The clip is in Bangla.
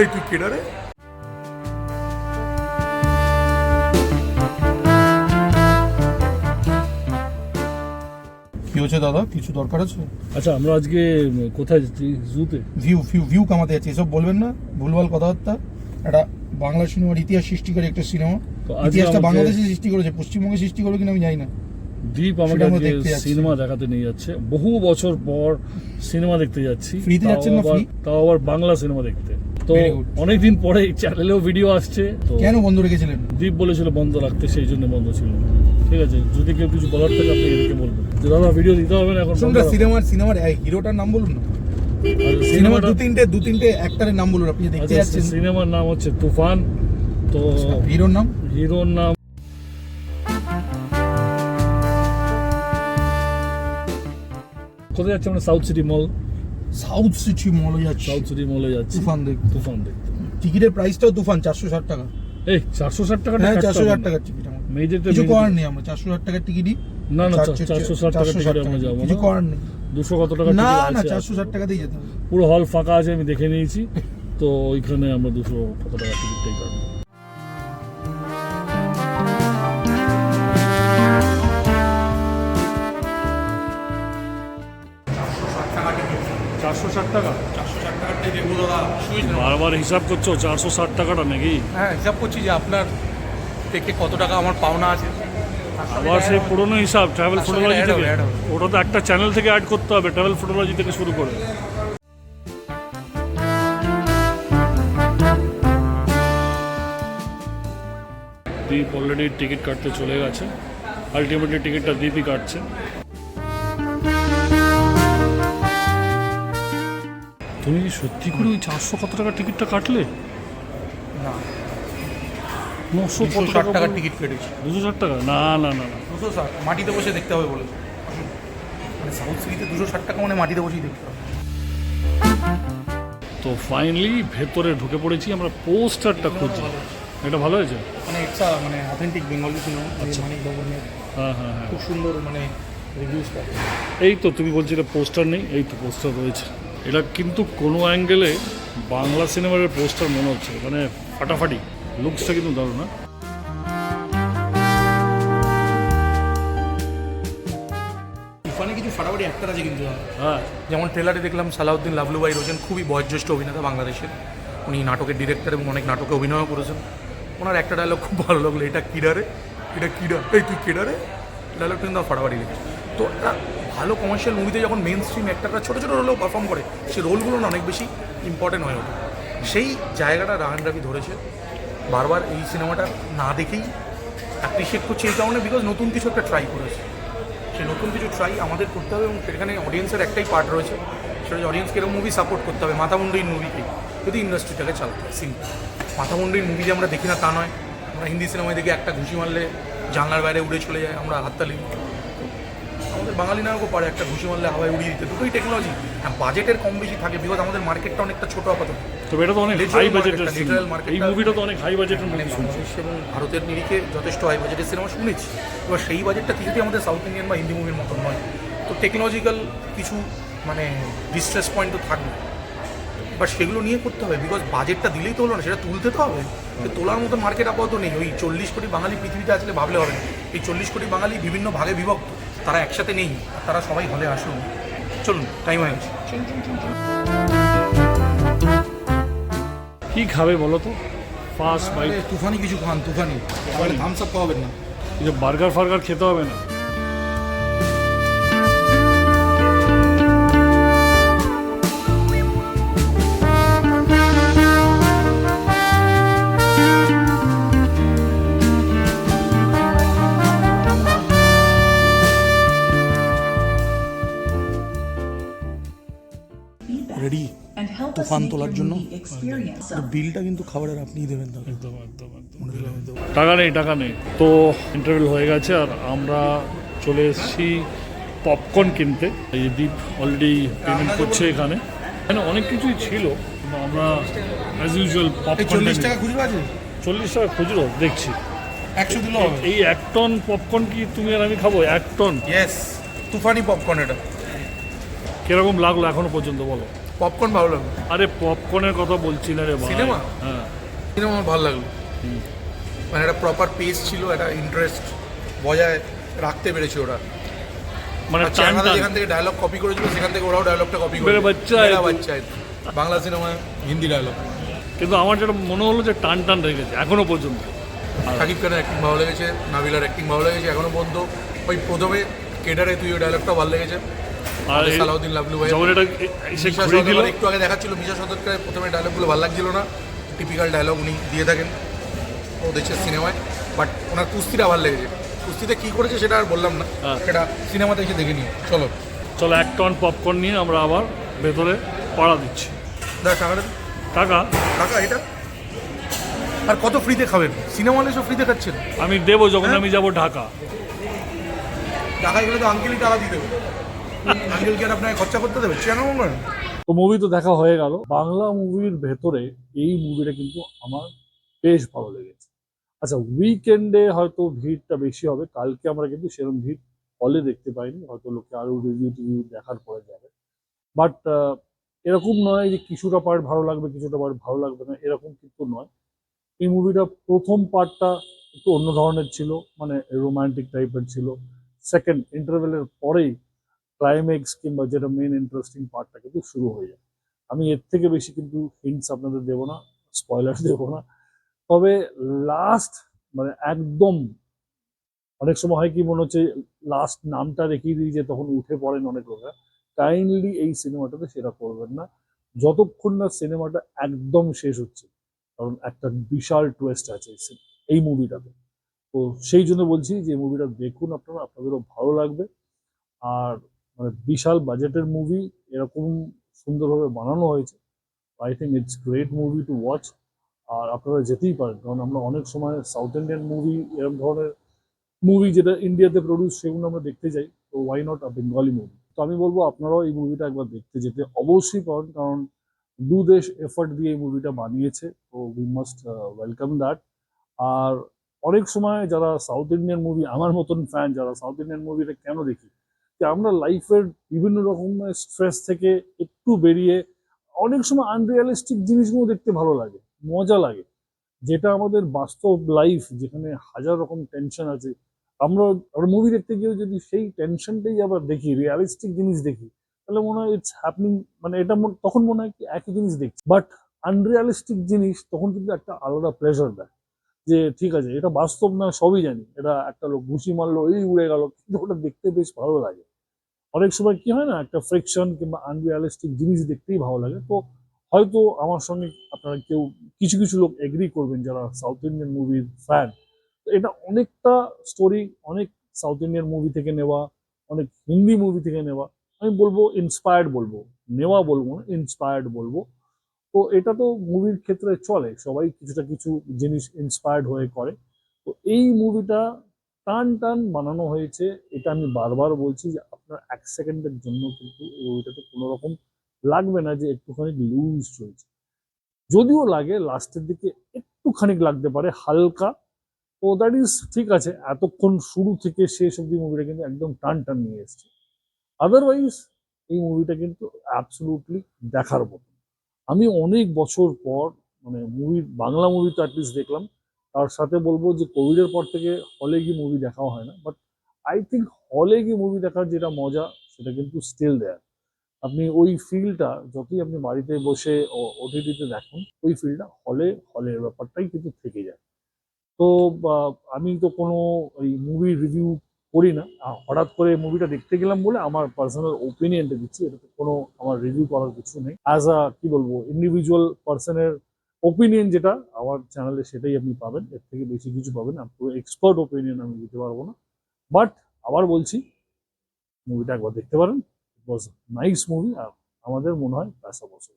এই তুই কেডা রে? কি হচ্ছে দাদা? কিছু দরকার আছে? আচ্ছা আমরা আজকে কোথায় যাচ্ছি? জুতে? ভিউ ভিউ ভিউ কামাতে যাচ্ছে এসব বলবেন না। ভুলভাল কথাবার্তা। একটা বাংলা সিনেমার ইতিহাস সৃষ্টিকারী একটা সিনেমা। আজকে ইতিহাসটা বাংলাদেশে সৃষ্টি করেছে পশ্চিমবঙ্গে সৃষ্টি করবে কিনা আমি জানি না। দীপ আমাকে আজকে সিনেমা দেখাতে নিয়ে যাচ্ছে। বহু বছর পর সিনেমা দেখতে যাচ্ছি। Free তে যাচ্ছেন না তাও আবার বাংলা সিনেমা দেখতে। তো. অনেকদিন পরে চ্যানেলেও ভিডিও আসছে তো কেন বন্ধ রেখেছিলেন? দীপ বলেছিল বন্ধ রাখতে সেই জন্য বন্ধ ছিল ঠিক আছে যদি কেউ কিছু বলার থাকে আপনি এদেরকে বলবেন। যে দাদা ভিডিও দিতে হবে না এখন শুনটা সিনেমার সিনেমার এই হিরোটার নাম বলুন না। আর সিনেমার দু তিনটে দু তিনটে অ্যাক্টারের নাম বলুন আপনি দেখতে আচ্ছা যাচ্ছেন। সিনেমার নাম হচ্ছে তুফান তো হিরোর নাম? হিরোর নাম কোথায় যাচ্ছে আমরা? South City mall South City মলে যাচ্ছে। সাউথ সিটি মলে যাচ্ছি। তুফান দেখ তুফান দেখতে। টিকিটের প্রাইসটাও তুফান চারশো ষাট টাকা। এই চারশো ষাট টাকা হ্যাঁ চারশো ষাট টাকার টিকিট আমার। মেয়েদের কিছু করার নেই আমরা চারশো ষাট টাকার টিকিটই। না না চারশো- ষাট টাকা টিকিট আমরা যাব কিছু করার নেই। দুশো কত টাকা না না চারশো ষাট টাকাতেই যেতে পুরো হল ফাঁকা আছে আমি দেখে নিয়েছি। তো ওইখানে আমরা দুশো কত টাকা টিকিটটাই পাবো বারবার হিসাব করছ? চারশো ষাট টাকাটা নাকি? হ্যাঁ হিসাব করছি যে আপনার থেকে কত টাকা আমার পাওনা আছে। আবার সেই পুরনো হিসাব ট্রাভেল ফটোলজি থেকে। ওটা তো একটা চ্যানেল থেকে অ্যাড করতে হবে ট্রাভেল ফটোলজি থেকে শুরু করে। দীপ অলরেডি টিকিট কাটতে চলে গেছে। আলটিমেটলি টিকিটটা দীপই কাটছে। তুমি কি সত্যি করে ওই চারশো কত টাকার টিকিটটা কাটলে? না। নশো কত ষাট টাকার টিকিট কেটেছি। দুশো ষাট টাকা? না না না না। দুশো ষাট মাটিতে বসে দেখতে হবে বলে। মানে সাউথ সিটিতে দুশো ষাট টাকা মানে মাটিতে বসেই দেখতে হবে। তো ফাইনালি ভেতরে ঢুকে পড়েছি আমরা পোস্টারটা খুঁজছি। এটা ভালো হয়েছে? মানে ইটস মানে অথেন্টিক বেঙ্গলি সিনেমা মানিক বাবুর হ্যাঁ হ্যাঁ হ্যাঁ। খুব সুন্দর মানে রিভিউজ পাবে এই তো তুমি বলছিলে পোস্টার নেই এই তো পোস্টার রয়েছে। এটা কিন্তু কোনো অ্যাঙ্গেলে বাংলা সিনেমার পোস্টার মনে হচ্ছে। মানে ফাটাফাটি। লুকসটা কিন্তু দারুণ না তুফানে কিছু ফাটাফাটি অ্যাক্টার আছে কিন্তু হ্যাঁ। যেমন ট্রেলারে দেখলাম সালাউদ্দিন লাভলুবাই রয়েছেন খুবই বয়োজ্যেষ্ঠ অভিনেতা বাংলাদেশের। উনি নাটকের ডিরেক্টর এবং অনেক নাটকে অভিনয়ও করেছেন। ওনার একটা ডায়লগ খুব ভালো লাগল এটা কিডারে এটা কিডা এই তুই কিডারে ডায়লগটা কিন্তু ফাটাফাটি লেগেছে। তো ভালো কমার্শিয়াল মুভিতে যখন মেন স্ট্রিম অ্যাক্টাররা ছোটো ছোটো রোলেও পারফর্ম করে, সেই রোলগুলো না অনেক বেশি ইম্পর্টেন্ট হয়ে ওঠে। সেই জায়গাটা রাহান রাবি ধরেছে। বারবার এই সিনেমাটা না দেখেই অ্যাপ্রিসিয়েট করছি এই কারণে বিকজ নতুন কিছু একটা ট্রাই করেছে। সে নতুন কিছু ট্রাই আমাদের করতে হবে এবং সেখানে অডিয়েন্সের একটাই পার্ট রয়েছে। সেটা অডিয়েন্সকে এরকম মুভি সাপোর্ট করতে হবে। মাথামুন্ডির মুভিকে যদি ইন্ডাস্ট্রিটাকে চালাতে সিম্পল মাথামুন্ডির মুভি যে আমরা দেখি না তা নয়। আমরা হিন্দি সিনেমায় দেখি, একটা ঘুষি মারলে জানলার বাইরে উড়ে চলে যায়, আমরা হাততালি। আমাদের বাঙালি নায়কও পারে একটা ঘুষি মারলে হাওয়ায় উড়িয়ে দিতে। দুটোই টেকনোলজি হ্যাঁ বাজেটের কম বেশি থাকে বিকজ আমাদের মার্কেটটা অনেকটা ছোটো আপাতত। তবে এটা তো অনেক হাই বাজেটের এই মুভিটা তো অনেক হাই বাজেটের মানে মুভি শুনছি বাংলাদেশ এবং ভারতের নিরিখে যথেষ্ট হাই বাজেটের সিনেমা শুনেছি। এবার সেই বাজেটটা কিছুতেই আমাদের সাউথ ইন্ডিয়ান বা হিন্দি মুভির মতন নয়। তো টেকনোলজিক্যাল কিছু মানে ডিস্ট্রেস পয়েন্ট তো থাকবে। বাট সেগুলো নিয়ে করতে হবে বিকজ বাজেটটা দিলেই তো হলো না সেটা তুলতে তো হবে। তোলার মতো মার্কেট আপাতত নেই। ওই চল্লিশ কোটি বাঙালি পৃথিবীতে আসলে ভাবলে হবে না। এই চল্লিশ কোটি বাঙালি বিভিন্ন ভাগে বিভক্ত। তারা একসাথে নেই তারা সবাই হলে আসুন। চলুন টাইম হয়ে গেছে। কি খাবে বলো তো? ফার্স্ট বাইট তুফানি কিছু খান তুফানি। তাহলে থামস আপ পাবেন না। যে বার্গার ফার্গার খেতে হবে না। রেডি তুফান তোলার জন্য? বিলটা কিন্তু খাবারের আপনিই দেবেন একদম একদম একদম। টাকা নেই টাকা নেই। তো ইন্টারভিউ হয়ে গেছে আর আমরা চলে এসেছি পপকর্ন কিনতে। এই দীপ অলরেডি পেমেন্ট করছে এখানে। এখানে অনেক কিছুই ছিল কিন্তু আমরা অ্যাজ ইউজুয়াল পপকর্ন চল্লিশ টাকা খুচরো আছে? চল্লিশ টাকা খুচরো দেখছি। একশো দিলে হবে। এই এক টন পপকর্ন কি তুমি আর আমি খাব? এক টন ইয়েস তুফানি পপকর্ন এটা। কীরকম লাগল এখনও পর্যন্ত বলো? পপকর্ন ভালো লাগল। আরে পপকর্নের কথা বলছি না রে ভাই। সিনেমা? হ্যাঁ। সিনেমা আমার ভালো লাগল। মানে একটা প্রপার পেস ছিল একটা ইন্টারেস্ট বজায় রাখতে পেরেছে ওরা। মানে যেখান থেকে ডায়লগ কপি করেছিল সেখান থেকে ওরাও ডায়লগটা কপি করে বাচ্চা। বাচ্চা বাংলা সিনেমায় হিন্দি ডায়লগ কিন্তু আমার যেটা মনে হলো যে টান টান রেখেছে এখনও পর্যন্ত। শাকিব খানের অ্যাক্টিং ভালো লেগেছে নাবিলার অ্যাক্টিং ভালো লেগেছে এখনও পর্যন্ত ওই প্রথমে কেটারে তুই ওই ডায়লগটা ভালো লেগেছে। আর সালাউদ্দিন লাভলু ভাই এটা এসে ঘুরিয়ে দিল একটু আগে দেখাচ্ছিল মিশা সদরকারের প্রথমে ডায়লগগুলো ভালো লাগছিল না। টিপিক্যাল ডায়লগ উনি দিয়ে থাকেন ও দেশের সিনেমায় বাট ওনার কুস্তিটা ভালো লেগেছে। কুস্তিতে কী করেছে সেটা আর বললাম না। হ্যাঁ। সেটা সিনেমাতে এসে দেখে নিও চলো। চলো এক টন পপকর্ন নিয়ে আমরা আবার ভেতরে পাড়া দিচ্ছি। দেখ টাকাটা টাকা? টাকা এটা? আর কত ফ্রিতে খাবেন? সিনেমা হলে সব ফ্রিতে খাচ্ছেন? আমি দেবো যখন হ্যাঁ? আমি যাব ঢাকা। টাকা গেলে তো আঙ্কেলই টাকা দিয়ে দেবে। আপনাকে খরচা করতে দেবে? করেন তো মুভি তো দেখা হয়ে গেল। বাংলা মুভির ভেতরে এই মুভিটা কিন্তু আমার বেশ ভালো লেগেছে। আচ্ছা উইকেন্ডে হয়তো ভিড়টা বেশি হবে। কালকে আমরা কিন্তু সেরকম ভিড় হলে দেখতে পাইনি। হয়তো লোকে আরও রিভিউ টিভিউ দেখার পরে যাবে। বাট এরকম নয় যে কিছুটা পার্ট ভালো লাগবে, কিছুটা পার্ট ভালো লাগবে না। এরকম কিন্তু নয়। এই মুভিটা প্রথম পার্টটা একটু অন্য ধরনের ছিল। মানে রোমান্টিক টাইপের ছিল। সেকেন্ড ইন্টারভেলের পরেই ক্লাইম্যাক্স কিংবা যেটা মেন ইন্টারেস্টিং পার্টটা কিন্তু শুরু হয়ে যায়। আমি এর থেকে বেশি কিন্তু হিন্টস আপনাদের দেবো না স্পয়লার দেবো না। তবে লাস্ট মানে একদম অনেক সময় হয় কি মনে হচ্ছে লাস্ট নামটা দেখিয়ে দিই যে তখন উঠে পড়েন অনেক লোকেরা। কাইন্ডলি এই সিনেমাটাতে সেটা করবেন না। যতক্ষণ না সিনেমাটা একদম শেষ হচ্ছে, কারণ একটা বিশাল টুয়েস্ট আছে এই মুভিটাতে তো সেই জন্য বলছি যে মুভিটা দেখুন আপনারা, আপনাদেরও ভালো লাগবে। আর মানে বিশাল বাজেটের মুভি এরকম সুন্দরভাবে বানানো হয়েছে। I think it's great movie to watch আর আপনারা যেতেই পারেন, কারণ আমরা অনেক সময় সাউথ ইন্ডিয়ান মুভি এরকম ধরনের মুভি যেটা ইন্ডিয়াতে প্রডিউস সেগুলো আমরা দেখতে যাই, তো why not a Bengali movie তো আমি বলব আপনারাও এই মুভিটা একবার দেখতে যেতে অবশ্যই পারেন, কারণ দু দেশ এফর্ট দিয়ে এই মুভিটা বানিয়েছে, তো উই মাস্ট ওয়েলকাম দ্যাট আর অনেক সময় যারা সাউথ ইন্ডিয়ান মুভি আমার মতন ফ্যান যারা সাউথ ইন্ডিয়ান মুভিটা কেন দেখি যে আমরা লাইফের বিভিন্ন রকমের স্ট্রেস থেকে একটু বেরিয়ে অনেক সময় আনরিয়ালিস্টিক জিনিসগুলো দেখতে ভালো লাগে, মজা লাগে। যেটা আমাদের বাস্তব লাইফ যেখানে হাজার রকম টেনশন আছে, আমরা আমরা মুভি দেখতে গিয়েও যদি সেই টেনশনটাই আবার দেখি রিয়ালিস্টিক জিনিস দেখি, তাহলে মনে হয় ইটস হ্যাপনিং মানে এটা তখন মনে হয় কি একই জিনিস দেখছি। বাট আনরিয়ালিস্টিক জিনিস তখন কিন্তু একটা আলাদা প্লেজার দেয়, যে ঠিক আছে, এটা বাস্তব না, সবই জানি। এটা একটা লোক ঘুষি মারলো, এই উড়ে গেল, কিন্তু ওটা দেখতে বেশ ভালো লাগে। অনেক সময় কি হয় না, একটা ফ্রিকশন কিংবা আনরিয়ালিস্টিক জিনিস দেখতেই ভালো লাগে। তো হয়তো আমার সঙ্গে আপনারা কেউ, কিছু কিছু লোক এগ্রি করবেন যারা সাউথ ইন্ডিয়ান মুভির ফ্যান এটা অনেকটা স্টোরি অনেক সাউথ ইন্ডিয়ান মুভি থেকে নেওয়া, অনেক হিন্দি মুভি থেকে নেওয়া, আমি বলব ইন্সপায়ার্ড বলব। নেওয়া বলব না ইন্সপায়ার্ড বলব। তো এটা তো মুভির ক্ষেত্রে চলে, সবাই কিছুটা কিছু জিনিস ইন্সপায়ার্ড হয়ে করে। তো এই মুভিটা টান টান বানানো হয়েছে। এটা আমি বারবার বলছি যে আপনার এক সেকেন্ডের জন্য কিন্তু এই কোনো রকম লাগবে না যে একটুখানি লুজ চলছে যদিও লাগে, লাস্টের দিকে একটুখানি লাগতে পারে, হালকা। তো দ্যাট ইজ ঠিক আছে, এতক্ষণ শুরু থেকে শেষ অব্দি মুভিটা কিন্তু একদম টান টান নিয়ে এসছে। আদারওয়াইজ এই মুভিটা কিন্তু অ্যাবসলুটলি দেখার মতো। আমি অনেক বছর পর মানে মুভি বাংলা মুভি তো অ্যাটলিস্ট দেখলাম তার সাথে বলব যে কোভিডের পর থেকে হলে গিয়ে মুভি দেখাও হয় না বাট আই থিঙ্ক হলে গিয়ে মুভি দেখার যেটা মজা, সেটা কিন্তু স্টিল দেয়ার আপনি ওই ফিলটা যতই আপনি বাড়িতে বসে ওটিটিতে দেখুন, ওই ফিলটা হলে হলের ব্যাপারটাই কিন্তু থেকে যায়। তো আমি তো কোনো ওই মুভি রিভিউ করি না। হঠাৎ করে মুভিটা দেখতে গেলাম বলে আমার পার্সোনাল ওপিনিয়নটা দিচ্ছি, এটাতে কোনো আমার রিভিউ করার কিছু নেই। অ্যাজ আ কি বলব ইন্ডিভিজুয়াল পার্সনের ওপিনিয়ন যেটা, আমার চ্যানেলে সেটাই আপনি পাবেন। এর থেকে বেশি কিছু পাবেন না। পুরো এক্সপার্ট ওপিনিয়ন আমি দিতে পারব না। বাট আবার বলছি মুভিটা একবার দেখতে পারেন। ইট ওয়াজ নাইস মুভি আর আমাদের মনে হয় পয়সা বছর